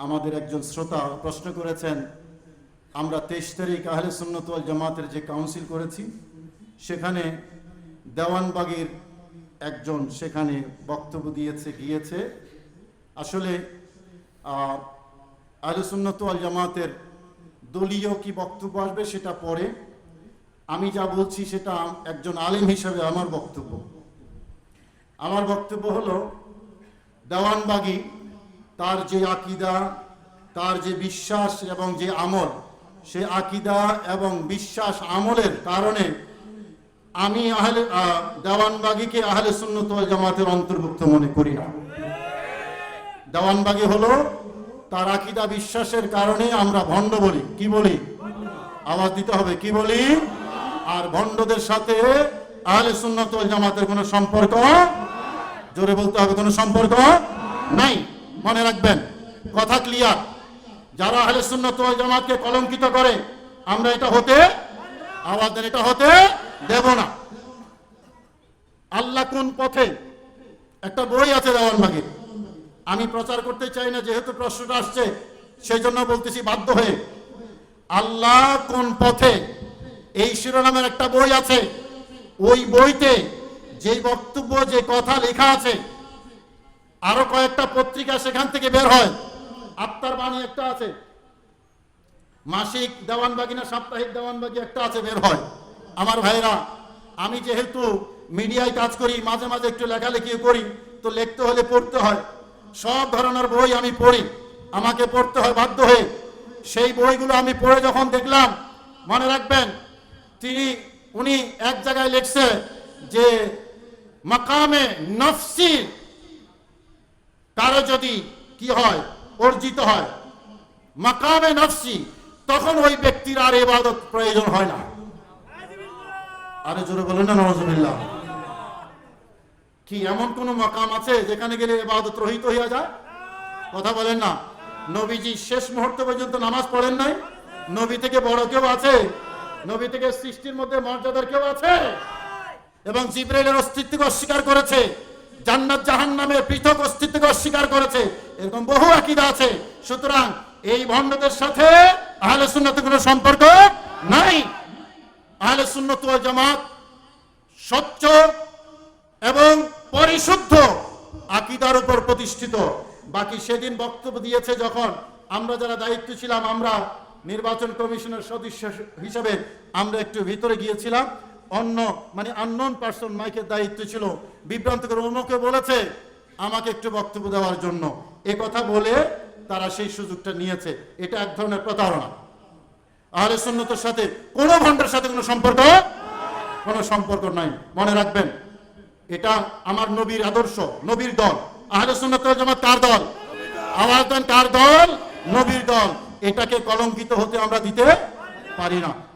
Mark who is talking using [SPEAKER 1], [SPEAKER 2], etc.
[SPEAKER 1] আমাদের একজন শ্রোতা প্রশ্ন করেছেন আমরা তেইশ তারিখ আহলে সুন্নত জামাতের যে কাউন্সিল করেছি সেখানে দেওয়ানবাগের একজন সেখানে বক্তব্য দিয়েছে গিয়েছে। আসলে আহ, আহলে সুন্নত ওয়াল জামাতের দলীয় কি বক্তব্য আসবে সেটা পরে। আমি যা বলছি সেটা একজন আলেম হিসাবে আমার বক্তব্য। আমার বক্তব্য হলো দেওয়ানবাগি তার যে আকিদা তার যে বিশ্বাস এবং যে আমল সে আকিদা এবং বিশ্বাস আমলের কারণে আমি আহলে আহ, দেওয়ানবাগিকে আহলে সুন্নত জামাতের অন্তর্ভুক্ত মনে করি না। দেওয়ানবাগি হলো তার আকিদা বিশ্বাসের কারণে আমরা ভণ্ড বলি। কি বলি? আওয়াজ দিতে হবে কি বলি? আর ভণ্ডদের সাথে আহলে সুন্নত জামাতের কোনো সম্পর্ক? জোরে বলতে হবে কোনো সম্পর্ক? নাই। মনে রাখবেন, কথা ক্লিয়ার যারা আহলে সুন্নত ওয়াল জামাতকে কলঙ্কিত করে, আমরা এটা হতে দেন, এটা হতে দেব না। আল্লাহ কোন পথে? একটা বই আছে দেওয়ানবাগের আমি প্রচার করতে চাই না, যেহেতু প্রশ্নটা আসছে সেই জন্য বলতেছি বাধ্য হয়ে। আল্লাহ কোন পথে? এই শিরোনামের একটা বই আছে। ওই বইতে যে বক্তব্য, যে কথা লেখা আছে আরও কয়েকটা পত্রিকা সেখান থেকে বের হয়। আত্মার বাণী একটা আছে। মাসিক দেওয়ানবাগি না সাপ্তাহিক দেওয়ানবাগি একটা আছে, বের হয়। আমার ভাইরা আমি যেহেতু মিডিয়ায় কাজ করি, মাঝে মাঝে একটু লেখালেখি করি, তো লিখতে হলে পড়তে হয়। সব ধরনের বই আমি পড়ি। আমাকে পড়তে হয় বাধ্য হয়ে। সেই বইগুলো আমি পড়ে যখন দেখলাম, মনে রাখবেন, তিনি, উনি এক জায়গায় লিখছে যে, মাকামে নফসি কারও যদি কি হয়, অর্জিত হয়, মাকামে নফসি, তখন ওই ব্যক্তির আর এবাদত প্রয়োজন হয় না। আরে জোরে বলেন না নজরুল্লাহ কি, এমন কোন মাকাম আছে যেখানে গেলে এবাদত রহিত হইয়া যায়? কথা বলেন না। নবীজি শেষ মুহূর্ত পর্যন্ত নামাজ পড়েন নাই? নবী থেকে বড় কেউ আছে? নবী থেকে সৃষ্টির মধ্যে মর্যাদার কেউ আছে? এবং জিব্রাইলের অস্তিত্বকে অস্বীকার করেছে? জান্নাত জাহান্নামের পৃথক অস্তিত্বকে অস্বীকার করেছে। এরকম বহু আকীদা আছে। সুতরাং এই ভণ্ডদের সাথে আহলে সুন্নাতের কোনো সম্পর্ক নাই। আহলে সুন্নত ওয়াল জামাত স্বচ্ছ এবং পরিশুদ্ধ আকিদার উপর প্রতিষ্ঠিত। বাকি সেদিন বক্তব্য দিয়েছে যখন আমরা যারা দায়িত্ব ছিলাম, আমরা নির্বাচন কমিশনের সদস্য হিসেবে আমরা একটু ভিতরে গিয়েছিলাম। অন্য মানে আননোন পার্সন মাইকের দায়িত্ব ছিল। বিভ্রান্ত করে অমুকে বলেছে, আমাকে একটু বক্তব্য দেওয়ার জন্য। এ কথা বলে তারা সেই সুযোগটা নিয়েছে। এটা এক ধরনের প্রতারণা। আহলে সুন্নতের সাথে কোনো ভণ্ডের সাথে কোনো সম্পর্ক? কোনো সম্পর্ক নাই। মনে রাখবেন, এটা আমার নবীর আদর্শ, নবীর দল। আহলে সুন্নাত ওয়াল জামাত কার দল? আওয়াজ দেন, কার দল? নবীর দল। এটাকে কলঙ্কিত হতে আমরা দিতে পারি না।